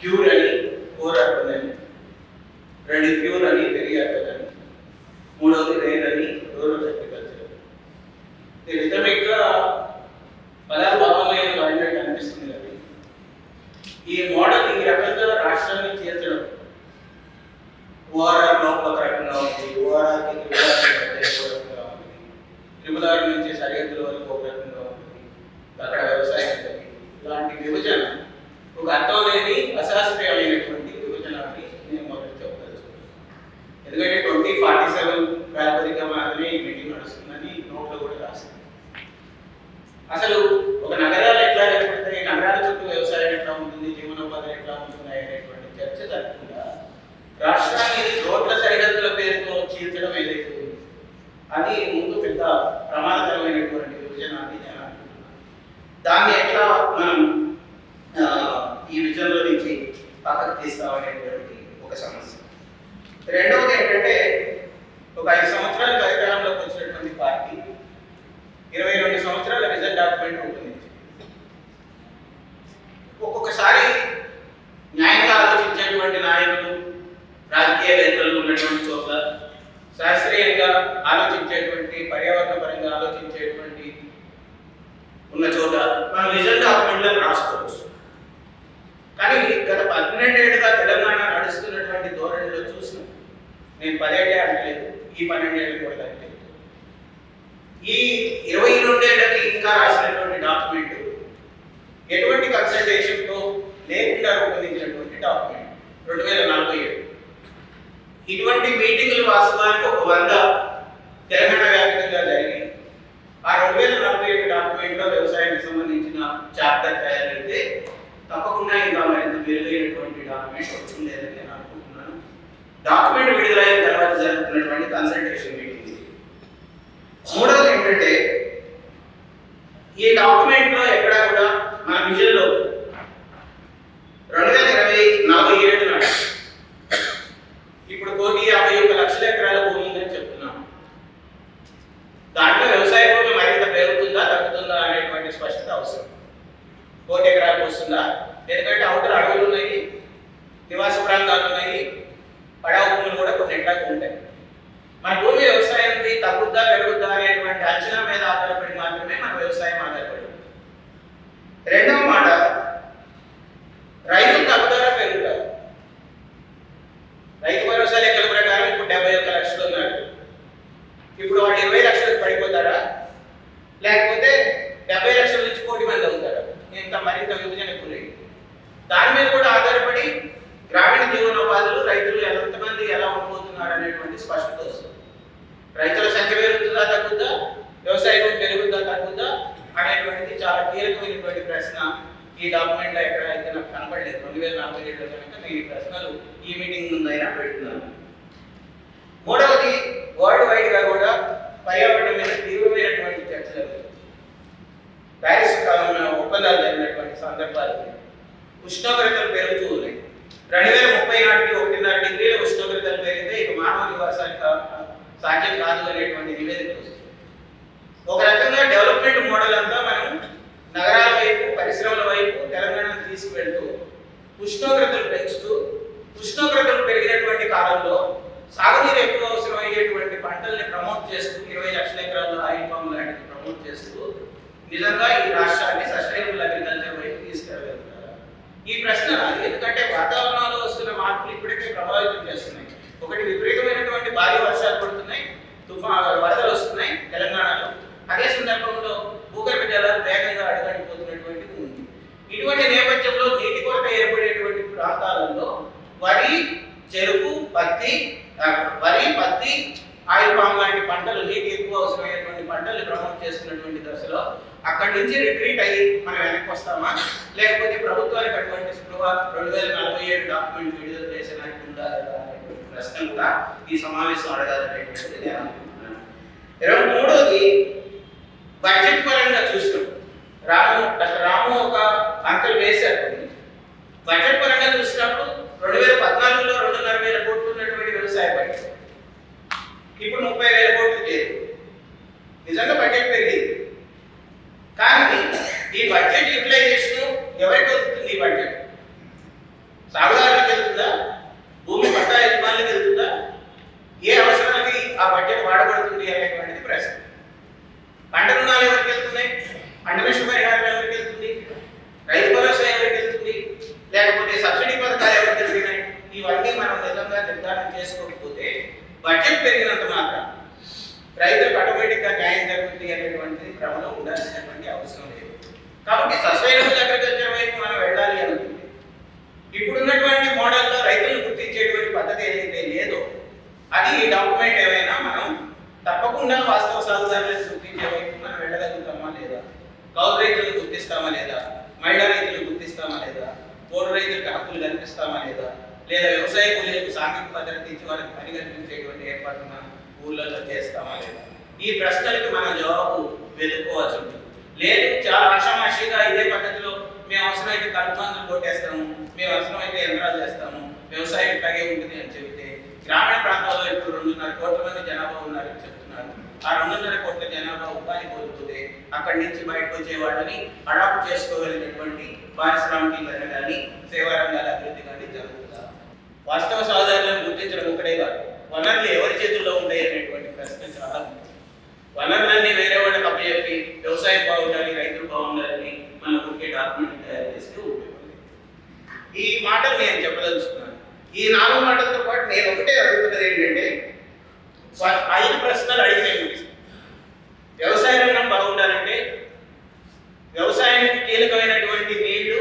ఒకటి క్యూర్ అని core urban అని రెండు ప్యూర్ అని పెరిగి అర్బన్ అని మూడవది రేర్ అని రూరల్ అగ్రికల్చర్ ఇది రిథమిక్గా పదాలు భావమైన వాడినట్టు అనిపిస్తుంది కానీ ఈ మోడల్ ఈ రకంగా రాష్ట్రాన్ని చేర్చడం ఓఆర్ఆర్లో ఒక రకంగా ఉంది ఓఆర్ఆర్కి రకంగా ఉంది త్రిపుల నుంచి సరిహద్దుల వరకు ఒక రకంగా ఉంటుంది అక్కడ వ్యవసాయం ఉంది. ఇలాంటి విభజన ఒక అర్థం లేని అశాస్త్రీయమైనటువంటి విభజన అని నేను మొదటి చెప్పదలుచుకున్నాను ఎందుకంటే ట్వంటీ ఫార్టీ సెవెన్ ప్రాతిపదిక మాత్రమే ఈ మీటింగ్ నడుస్తుందని నోట్లో కూడా రాసింది అసలు ఒక నగరాలు ఎట్లా ఏర్పడతాయి? నగరాల చుట్టూ వ్యవసాయం ఎట్లా ఉంటుంది? జీవనోపాధి ఎట్లా ఉంటున్నాయి అనేటువంటి చర్చ జరగకుండా రాష్ట్రాన్ని రోడ్ల సరిహద్దుల పేరుతో చీల్చడం ఏదైతే ఉంది అది ముందు పెద్ద ప్రమాదకరమైనటువంటి విభజన అని నేను అనుకుంటున్నాను. దాన్ని ఎట్లా నేను పదేళ్ళే అంటలేదు ఈ పన్నెండేళ్ళు కూడా అంటలేదు ఈ ఇరవై రెండేళ్ళకి ఇంకా రాసినటువంటి డాక్యుమెంట్ ఎటువంటి కన్సల్టేషన్తో లేకుండా రూపొందించినటువంటి డాక్యుమెంట్ రెండు వేల నలభై ఏడు. ఇటువంటి మీటింగులు వాస్తవానికి ఒక వంద తెలంగాణ వ్యాప్తంగా జరిగి ఆ రెండు వేల నలభై ఏడు డాక్యుమెంట్లో వ్యవసాయానికి సంబంధించిన చాప్టర్ తయారైతే తప్పకుండా ఇంకా మరింత మెరుగైనటువంటి డాక్యుమెంట్ వచ్చిందేదని నేను అనుకుంటున్నాను. డాక్యుమెంట్ విడుదలైన జరుగుతున్నటువంటి కన్సల్టేషన్ మీటింగ్ ఇది. మూడవది ఏంటంటే ఈ డాక్యుమెంట్లో ఎక్కడా కూడా మన విజన్లో రెండు వేల ఇరవై నలభై ఏడు నాడు ఇప్పుడు కోటి యాభై ఒక్క లక్షల ఎకరాల భూమి ఉందని చెప్తున్నాం దాంట్లో వ్యవసాయ భూమి మరింత పెరుగుతుందా తగ్గుతుందా అనేటువంటి స్పష్టత అవసరం కోటి ఎకరాలకు వస్తుందా ఎందుకంటే అవతల అడవులు ఉన్నాయి నివాస ప్రాంతాలు ఉన్నాయి పడవ భూములు కూడా కొన్ని ఎట్లాగూ ఉంటాయి మన భూమి వ్యవసాయం తగ్గుద్దా పెరుగుద్దా అనేటువంటి అంచనా మీద ఆధారపడి మాత్రమే మన వ్యవసాయం ఆధారపడి ఉంది. రెండవ మాట రైతులు తగ్గుతారా పెరుగుతారా రైతు భరోసా లెక్కల ప్రకారం ఇప్పుడు డెబ్బై ఒక్క లక్షలు ఉన్నాడు ఇప్పుడు వాడు ఇరవై లక్షలకు పడిపోతారా లేకపోతే డెబ్బై లక్షల నుంచి కోటి మంది అవుతారా ఇంత మరింత విభజన గురై దాని మీద కూడా ఆధారపడి గ్రామీణ జీవనోపాధులు రైతులు ఎంతమంది ఎలా ఉండిపోతున్నారు అనేటువంటి స్పష్టత వస్తుంది రైతుల సంఖ్య పెరుగుతుందా తగ్గుద్దా వ్యవసాయం పెరుగుద్దా తగ్గుద్దా అనేటువంటిది చాలా కీలకమైనటువంటి ప్రశ్న ఈ డాక్యుమెంట్ ఎక్కడ అయితే నాకు కనపడలేదు. రెండు వేల నలభై ఏడులో కనుక నేను ఈ ప్రశ్నలు ఈ మీటింగ్ ముందైనా పెడుతున్నాను. మూడవది వరల్డ్ వైడ్గా కూడా పర్యావరణం మీద తీవ్రమైనటువంటి చర్చ జరుగుతుంది ప్యారిస్ కాలంలో ఒప్పందాలు జరిగినటువంటి సందర్భాలు ఉష్ణోగ్రతలు పెరుగుతూ ఉన్నాయి. రెండు వేల ముప్పై నాటికి ఒకటిన్నర డిగ్రీల ఉష్ణోగ్రతలు పెరిగితే ఇక మానవ నివాసానికి సాధ్యం కాదు అనేటువంటి నివేదిక వస్తుంది. ఒక రకంగా డెవలప్మెంట్ మోడల్ అంతా మనం నగరాల వైపు పరిశ్రమల వైపు తెలంగాణను తీసుకువెళ్తూ ఉష్ణోగ్రతలు పెంచుతూ ఉష్ణోగ్రతలు పెరిగినటువంటి కాలంలో సాగునీరు ఎక్కువ అవసరం అయ్యేటువంటి పంటల్ని ప్రమోట్ చేస్తూ ఇరవై లక్షల ఎకరాల్లో ఆయిల్ పామ్ లాంటివి ప్రమోట్ చేస్తూ నిజంగా ఈ రాష్ట్రాన్ని సస్టైనబుల్ అగ్రికల్చర్ వైపు తీసుకెళ్ళగలుగుతారా? ఈ ప్రశ్న రాదు. ఎందుకంటే వాతావరణంలో వస్తున్న మార్పులు ఇప్పటికే ప్రభావితం చేస్తున్నాయి. ఒకటి విపరీతమైనటువంటి భారీ వర్షాలు పడుతున్నాయి తుఫాను వరదలు వస్తున్నాయి తెలంగాణలో అదే సందర్భంలో భూగర్భ జలాలు వేగంగా అడుగడిపోతున్నటువంటిది ఉంది ఇటువంటి నేపథ్యంలో నీటి కొరత ఏర్పడేటువంటి ప్రాంతాలలో వరి చెరుకు పత్తి ఆ, వరి పత్తి ఆయిల్ పామ్ లాంటి పంటలు నీటి ఎక్కువ అవసరమైనటువంటి ప్రమోట్ చేస్తున్నటువంటి దశలో అక్కడి నుంచి రిట్రీట్ అయ్యి మనం వెనక్కి వస్తామా? లేకపోతే ప్రభుత్వానికి అటువంటి స్పృహ రెండు వేల నలభై ఏడు డాక్యుమెంట్ విడుదల చేసినట్టు ఉందా ప్రశ్న కూడా ఈ సమావేశం అడగాలనేటువంటిది నేను అనుకుంటున్నాను. ఇరవై మూడోది బడ్జెట్ పరంగా చూసినాం రాము డాక్టర్ రాము ఒక అంకెలు వేశారు బడ్జెట్ పరంగా చూసినప్పుడు రెండు వేల పద్నాలుగులో రెండున్నర వేల కోట్లు ఉన్నటువంటి వ్యవసాయ బడ్జెట్ ఇప్పుడు ముప్పై వేల కోట్లు చేరు నిజంగా బడ్జెట్ పెరిగింది కానీ ఈ బడ్జెట్ యూటిలైజేషన్ ఎవరికి వస్తుంది ఈ సాగుదారులకు వెళ్తుందా భూమి పట్టా యజమానులకు వెళ్తుందా ఏ అవసరాలకి ఆ బడ్జెట్ వాడబడుతుంది అనేటువంటిది ప్రశ్న పంట రుణాలు ఎవరికి వెళ్తున్నాయి పంట నష్ట పరిహారం ఎవరికి వెళ్తుంది రైతు భరోసా ఎవరికి వెళ్తుంది లేకపోతే సబ్సిడీ పథకాలు ఎవరికి వెళ్తున్నాయి ఇవన్నీ మనం నిజంగా నిర్ధారణ చేసుకోకపోతే బడ్జెట్ పెరిగినంత మాత్రం రైతులకు ఆటోమేటిక్గా న్యాయం జరుగుతుంది అనేటువంటి భ్రమలో ఉండాల్సినటువంటి అవసరం లేదు. కాబట్టి సస్టైనబుల్ అగ్రికల్చర్ వైపు మనం వెళ్ళాలి అనుకుంది ఇప్పుడున్నటువంటి మోడల్లో రైతులను గుర్తించేటువంటి పద్ధతి ఏదైతే లేదో అది ఈ డాక్యుమెంట్ ఏమైనా మనం తప్పకుండా వాస్తవ సాగుదారులను గుర్తించే వైపు మనం వెళ్ళగలుగుతామా లేదా? కౌలు రైతులను గుర్తిస్తామా లేదా? మహిళా రైతులు గుర్తిస్తామా లేదా? పోరు రైతులకు హక్కులు కల్పిస్తామా లేదా? లేదా వ్యవసాయ కూలీలకు సాంఘిక భద్రత ఇచ్చి వాళ్ళకి పని కల్పించేటువంటి ఏర్పాటు మనం ఊళ్ళల్లో చేస్తామా లేదా? ఈ ప్రశ్నలకు మన జవాబు వెతుక్కోవాల్సి ఉంటుంది లేదు చాలా ఆషామాషిగా ఇదే పద్ధతిలో మేము అవసరమైతే కలుపు కొట్టేస్తాము మేము అవసరమైతే యంత్రాలు చేస్తాము వ్యవసాయం ఇట్లాగే ఉంటుంది అని చెబితే గ్రామీణ ప్రాంతాల్లో ఇప్పుడు రెండున్నర కోట్ల మంది జనాభా ఉన్నారని చెప్తున్నారు. ఆ రెండున్నర కోట్ల జనాభా ఉపాధి కోల్పోతే అక్కడి నుంచి బయటకు వచ్చే వాళ్ళని అడాప్ట్ చేసుకోగలిగినటువంటి పారిశ్రామికీకరణ కానీ సేవా రంగాల అభివృద్ధి కానీ జరుగుతుంది. వాస్తవ సహదారులను గుర్తించడం ఒకటే కాదు వనరులు ఎవరి చేతుల్లో ఉన్నాయి అనేటువంటి ప్రశ్న చాలా ఉంది. వనరులన్నీ వేరే వాళ్ళకి అప్పచెప్పి వ్యవసాయం బాగుండాలి రైతులు బాగుండాలని మన ఒకే డాక్యుమెంట్ తయారు చేస్తే ఉండేవాళ్ళు ఈ మాటలు నేను చెప్పదలుచుకున్నాను. ఈ నాలుగు మాటలతో పాటు నేను ఒకటే అడుగుతున్నది ఏంటంటే ఐదు ప్రశ్నలు అడిగితే వ్యవసాయ రంగం బాగుండాలంటే వ్యవసాయానికి కీలకమైనటువంటి నీళ్ళు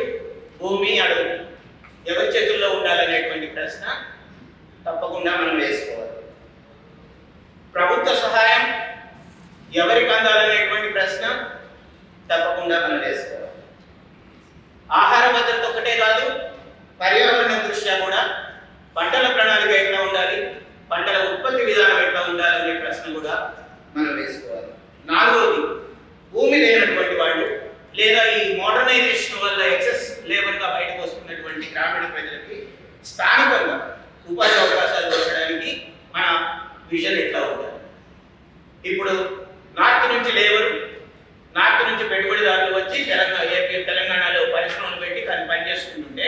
భూమి అడవులు. ఎవరి చేతుల్లో ఉండాలనేటువంటి ప్రశ్న తప్పకుండా మనం వేసుకోవాలి. ప్రభుత్వ సహాయం ఎవరికి అందాలనేటువంటి ప్రశ్న తప్పకుండా మనం వేసుకోవాలి. ఆహార భద్రత ఒకటే కాదు పర్యావరణ దృష్ట్యా కూడా పంటల ప్రణాళిక ఎట్లా ఉండాలి పంటల ఉత్పత్తి విధానం ఎట్లా ఉండాలి అనే ప్రశ్న కూడా మనం వేసుకోవాలి. నాలుగవది భూమి లేనటువంటి వాళ్ళు లేదా ఈ మోడర్నైజేషన్ వల్ల ఎక్సెస్ లేబర్గా బయట ఉన్నటువంటి గ్రామీణ ప్రజలకి స్థానికంగా ఉపాధి అవకాశాలు దొరకడానికి మన విజన్ ఎట్లా ఉండాలి? ఇప్పుడు నార్త్ నుంచి లేబర్ నార్త్ నుంచి పెట్టుబడిదారులు వచ్చి తెలంగాణ ఏపీ తెలంగాణలో పరిశ్రమలు పెట్టి కానీ పనిచేసుకుంటుంటే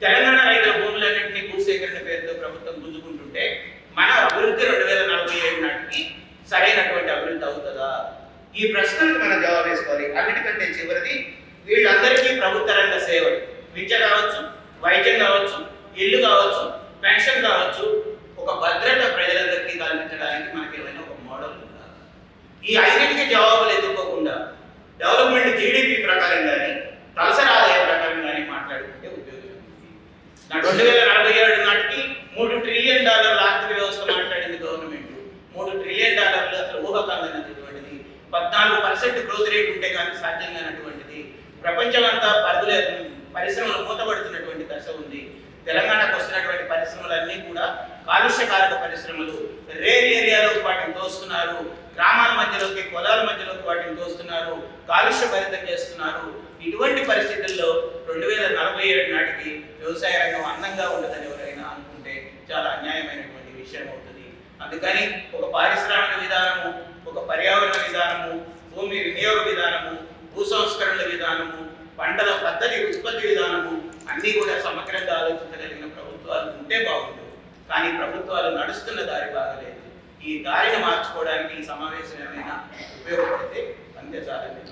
తెలంగాణ రైతుల భూములన్నింటినీ భూసేకరణ పేరుతో ప్రభుత్వం గుంజుకుంటుంటే మన అభివృద్ధి రెండు వేల నలభై ఏడు నాటికి సరైనటువంటి అభివృద్ధి అవుతుందా? ఈ ప్రశ్నలకు మనం జవాబు వేసుకోవాలి. అన్నిటికంటే చివరిది వీళ్ళందరికీ ప్రభుత్వ రంగ సేవలు. విద్య కావచ్చు వైద్యం కావచ్చు ఇల్లు కావచ్చు పెన్షన్ కావచ్చు ఒక భద్రత ప్రజలందరికీ కల్పించడానికి మనకి ఏమైనా ఒక మోడల్ ఉందా? ఈ ఐదింటికి జవాబులు ఎదుర్కోకుండా డెవలప్మెంట్ జీడిపి ప్రకారం కానీ తలసరి ఆదాయం ప్రకారం కానీ మాట్లాడుకుంటే ఉపయోగం నా రెండు వేల నలభై ఏడు నాటికి మూడు ట్రిలియన్ డాలర్ల ఆర్థిక వ్యవస్థ మాట్లాడింది గవర్నమెంట్. మూడు ట్రిలియన్ డాలర్లు అసలు ఊహకందనటువంటిది పద్నాలుగు పర్సెంట్ గ్రోత్ రేట్ ఉంటే కానీ సాధ్యం కానటువంటిది ప్రపంచమంతా పరుగులే పరిశ్రమలు మూతపడుతున్నటువంటి దశ ఉంది. తెలంగాణకు వస్తున్నటువంటి పరిశ్రమలన్నీ కూడా కాలుష్యకారక పరిశ్రమలు. రేర్ ఏరియాలోకి వాటిని తోస్తున్నారు. గ్రామాల మధ్యలోకి పొలాల మధ్యలోకి వాటిని తోస్తున్నారు. కాలుష్య భరితం చేస్తున్నారు. ఇటువంటి పరిస్థితుల్లో ఉన్నట్టు ఆలోచించగలిగిన ప్రభుత్వాలు ఉంటే బాగుండు. కానీ ప్రభుత్వాలు నడుస్తున్న దారి బాగలేదు. ఈ దారిని మార్చుకోవడానికి ఈ సమావేశం ఏమైనా ఉపయోగపడితే అందజాలని